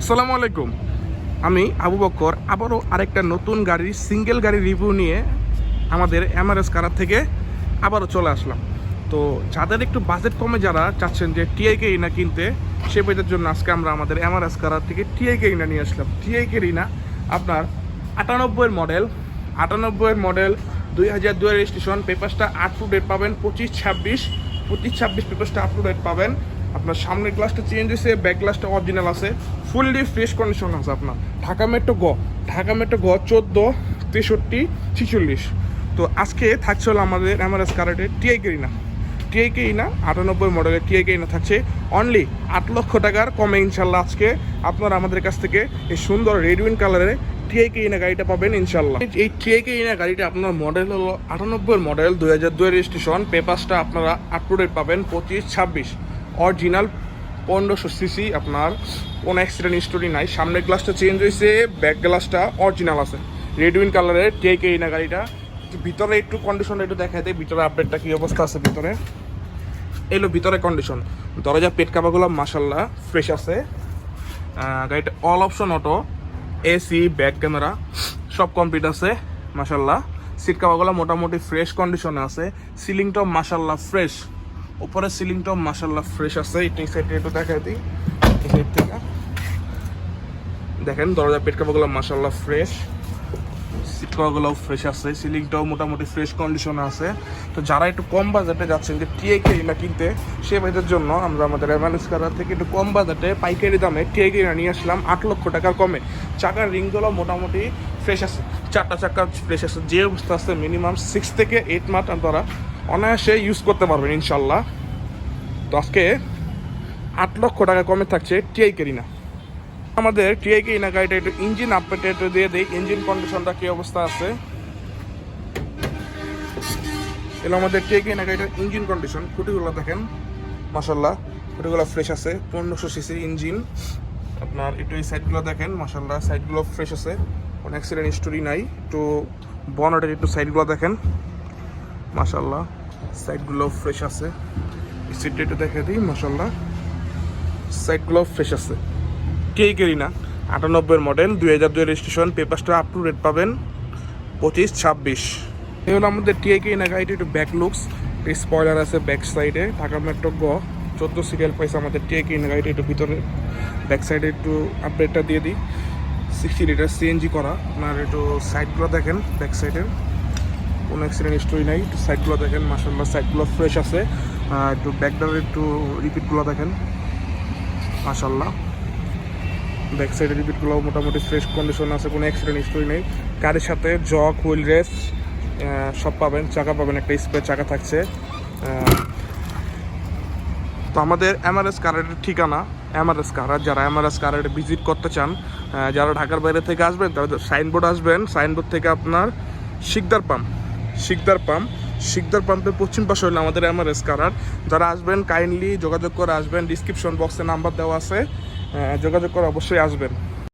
আসসালামু আলাইকুম। আমি আবু বক্কর, আবারও আরেকটা নতুন গাড়ির সিঙ্গেল গাড়ির রিভিউ নিয়ে আমাদের এমআরএস কারার থেকে আবারও চলে আসলাম। তো যাদের একটু বাজেট কমে যারা চাচ্ছেন যে টিআইকে ইনা কিনতে, সে পেজের জন্য আজকে আমরা আমাদের এমআরএস কারার থেকে টিআইকে ইনা নিয়ে আসলাম। টিআইকে ইনা আপনার আটানব্বইয়ের মডেল আটানব্বইয়ের মডেল দুই হাজার দুই রেজিস্ট্রেশন পেপারসটা আপ টু ডেট পাবেন, পঁচিশ ছাব্বিশ পঁচিশ ছাব্বিশ পেপারসটা আপ টু ডেট পাবেন। আপনার সামনের গ্লাসটা চেঞ্জ হয়েছে ব্যাক গ্লাসটা অরিজিনাল আছে। ফুললি ফ্রেশ কন্ডিশন আছে আপনার। ঢাকা মেট্রো গ ঢাকা মেট্রো গ চোদ্দ, তেষট্টি, ছিচল্লিশ। তো আজকে থাকছে হলো আমাদের এমআরএস কারেটের টিআই কেরিনা টিআই কেরিনা আটানব্বই মডেলের টিআই কেরিনা থাকছে। অনলি আট লক্ষ টাকার কমে ইনশাল্লাহ আজকে আপনারা আমাদের কাছ থেকে এই সুন্দর রেডউইন কালারের টিআই কেরিনা গাড়িটা পাবেন ইনশাল্লাহ। এই টিআই কেরিনা গাড়িটা আপনার মডেল হলো আটানব্বই মডেল দুই হাজার দুই রেজিস্ট্রেশন পেপারসটা আপনারা আপ টু ডেট পাবেন পঁচিশ, ছাব্বিশ। অরিজিনাল পনেরোশো সিসি আপনার, কোনো অ্যাক্সিডেন্ট স্টোরি নাই। সামনের গ্লাসটা চেঞ্জ হয়েছে ব্যাক গ্লাসটা অরিজিনাল আছে। রেড উইন কালারের কে কে না গাড়িটা। ভিতরে একটু কন্ডিশনটা একটু দেখাই দেয় ভিতরে আপডেটটা কী অবস্থা আছে ভিতরে। এলো ভিতরে কন্ডিশন দরজা, পেট কাপাগুলো মাসাল্লাহ ফ্রেশ আছে। গাড়িটা all option auto AC back camera সব কমপ্লিট আছে মাসাল্লাহ সিট কাপাগুলো মোটামুটি ফ্রেশ কন্ডিশনে আছে। সিলিংটাও মাসাল্লাহ ফ্রেশ উপরের সিলিংটাও মাসাল্লাহ ফ্রেশ আছে। এই সাইডে একটু দেখাই দিই। এই সাইড থেকে। দেখেন, দরজা পেট কাপাগুলো মাসাল্লাহ ফ্রেশ সিট কভারগুলোও ফ্রেশ আছে। সিলিংটাও মোটামুটি ফ্রেশ কন্ডিশনে আছে। তো যারা একটু কম বাজেটে যাচ্ছেন, যে টিএকে না কিনতে, সে ভাইদের জন্য আমরা আমাদের কারার থেকে একটু কম বাজেটে পাইকারি দামে টিএকে নিয়ে আসলাম আট লক্ষ টাকার কমে। চাকার রিংগুলো মোটামুটি ফ্রেশ আছে। চারটা চাকা ফ্রেশ আছে। যে অবস্থা আছে মিনিমাম সিক্স থেকে এইট মান্থ আপনারা অনায়াসে ইউজ করতে পারবেন, ইনশাল্লাহ। তো আজকে আট লক্ষ টাকা কমে থাকছে টিআই কেরিনা আমাদের টিআই কেরিনা গাড়িটা একটু ইঞ্জিন আপডেট দিয়ে দিই ইঞ্জিন কন্ডিশনটা কি অবস্থা আছে? এলো আমাদের টিআই কেরিনা গাড়িটার ইঞ্জিন কন্ডিশন খুঁটিগুলো দেখেন। মাসাল্লাহ খুঁটিগুলো ফ্রেশ আছে, পনেরোশো সিসি ইঞ্জিন আপনার একটু এই সাইডগুলো দেখেন মাসাল্লাহ সাইডগুলো ফ্রেশ আছে। কোনো অ্যাক্সিডেন্ট স্টোরি নাই। একটু বনেটের একটু সাইডগুলো দেখেন। মাসাল্লাহ সাইডগুলো ফ্রেশ আছে। সিটটা একটু দেখে দিই মাসাল্লাহ সাইডগুলো ফ্রেশ আছে। কেই কেরি না, আটানব্বইয়ের মডেল দুই হাজার দুই রেজিস্ট্রেশন পেপারসটা আপ টু রেট পাবেন, পঁচিশ, ছাব্বিশ। এই হলো আমাদের টিআই কেই না গাড়িটা একটু ব্যাক লুকস স্পয়লার আছে ব্যাক সাইডে ঢাকা মেট্রো গ চোদ্দ সিরিয়াল পাইছে আমাদের টিআই কেই না গাড়িটা একটু ভিতরে। ব্যাক সাইডে একটু আপডেটটা দিয়ে দিই। সিক্সটি লিটার সিএনজি করা। আপনার একটু সাইডগুলো দেখেন ব্যাক সাইডের কোনো অ্যাক্সিডেন্ট হিস্টোরি নাই। একটু সাইডগুলো দেখেন মাসাল্লাহ সাইডগুলো ফ্রেশ আছে। একটু ব্যাকডালের একটু রিপিটগুলো দেখেন। মাসাল্লাহ ব্যাক সাইডের রিপিটগুলো মোটামুটি ফ্রেশ কন্ডিশন আছে, কোনো অ্যাক্সিডেন্ট হিস্টোরি নেই। গাড়ির সাথে জক হুইল রেস সব পাবেন, চাকা পাবেন, একটা স্প্রে চাকা থাকছে। তো আমাদের এমআরএস কারের ঠিকানা এমআরএস আর যারা এমআরএস কারের ভিজিট করতে চান যারা ঢাকার বাইরে থেকে আসবেন তাদের সাইনবোর্ড আসবেন। সাইনবোর্ড থেকে আপনার শিকদার পাম্প শিকদার পাম্প। শিকদার পাম্পের পশ্চিম পাশে হলো আমাদের এমআরএস কারার যারা আসবেন কাইন্ডলি যোগাযোগ করে আসবেন। ডিসক্রিপশন বক্সে নাম্বার দেওয়া আছে। যোগাযোগ করে অবশ্যই আসবেন।